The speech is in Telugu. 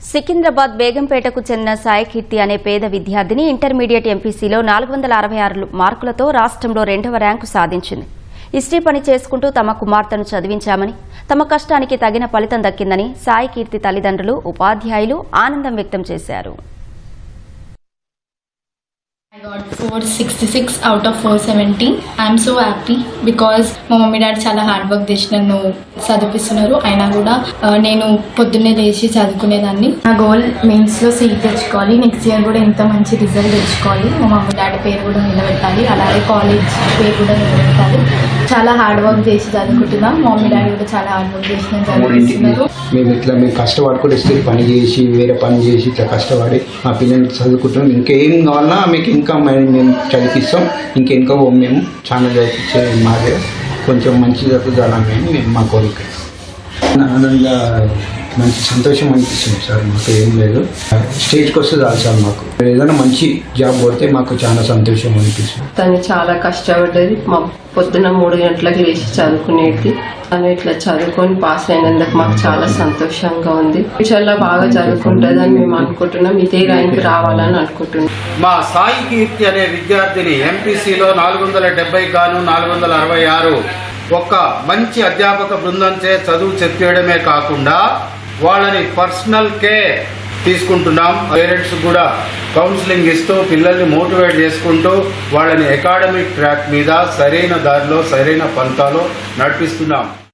సికింద్రాబాద్ బేగంపేటకు చెందిన సాయికీర్తి అనే పేద విద్యార్థిని ఇంటర్మీడియట్ ఎంపీసీలో నాలుగు వందల అరవై ఆరు మార్కులతో రాష్ట్రంలో రెండవ ర్యాంకు సాధించింది ఇస్త్రీ పని చేసుకుంటూ తమ కుమార్తెను చదివించామని తమ కష్టానికి తగిన ఫలితం దక్కిందని సాయికీర్తి తల్లిదండ్రులు ఉపాధ్యాయులు ఆనందం వ్యక్తం చేశారు I got 466 out of 470. I'm so happy because మా మమ్మీ డాడీ చాలా హార్డ్ వర్క్ చేసి నన్ను చదివిస్తున్నారు. అయినా కూడా నేను పొద్దున్నే లేచి చదువుకునేదాన్ని. నా గోల్ మెయిన్స్లో సీట్ తెచ్చుకోవాలి. నెక్స్ట్ ఇయర్ కూడా ఇంత మంచి రిజల్ట్ తెచ్చుకోవాలి. మా మమ్మీ డాడీ పేరు కూడా నిలబెట్టాలి. అలాగే కాలేజ్ పేరు కూడా నిలబెట్టాలి. చాలా హార్డ్ వర్క్ చేసి చదువుకుంటున్నాం. మా మమ్మీ డాడీ కూడా చాలా హార్డ్ వర్క్ చేసి మేము ఇట్లా మేము కష్టపడుకుంటే ఇస్తే పని చేసి వేరే పని చేసి ఇట్లా కష్టపడి మా పిల్లల్ని చదువుకుంటున్నాం. ఇంకేం కావాలన్నా మీకు ఇంకా మేము మేము చదివిస్తాం. ఇంకెంకా మేము ఛానల్ అయితే చేయండి మాదే కొంచెం మంచి చదువుతాలని మా కోరిక. ఆనందంగా మంచి సంతోషం అనిపిస్తుంది సార్. మాకు ఏం లేదు. స్టేజ్కి వస్తే చాలు సార్ మాకు. ఏదైనా మంచి జాబ్ కొడితే మాకు చాలా సంతోషం అనిపిస్తుంది. తను చాలా కష్టపడ్డది. మా పొద్దున మూడు గంటలకు లేచి చదువుకునేది. తను ఇట్లా చదువుకొని పాస్ అయినందుకు మాకు చాలా సంతోషంగా ఉంది. ఫ్యూచర్లో బాగా చదువుకుంటుందని మేము అనుకుంటున్నాం. ఇదే ర్యాంక్ రావాలని అనుకుంటున్నాం. మా సాయి కీర్తి అనే విద్యార్థిని ఎంపీసీలో నాలుగు వందల డెబ్బై గాను నాలుగు వందల అరవై ఆరు ఒక్క మంచి అధ్యాపక బృందంచే చదువు చెప్పేయడమే కాకుండా వాళ్ళని పర్సనల్ కేర్ తీసుకుంటున్నాం. పేరెంట్స్ కూడా కౌన్సిలింగ్ ఇస్తూ పిల్లల్ని మోటివేట్ చేసుకుంటూ వాళ్ళని అకాడమిక్ ట్రాక్ మీద సరైన దారిలో సరైన పంతాలో నడిపిస్తున్నాం.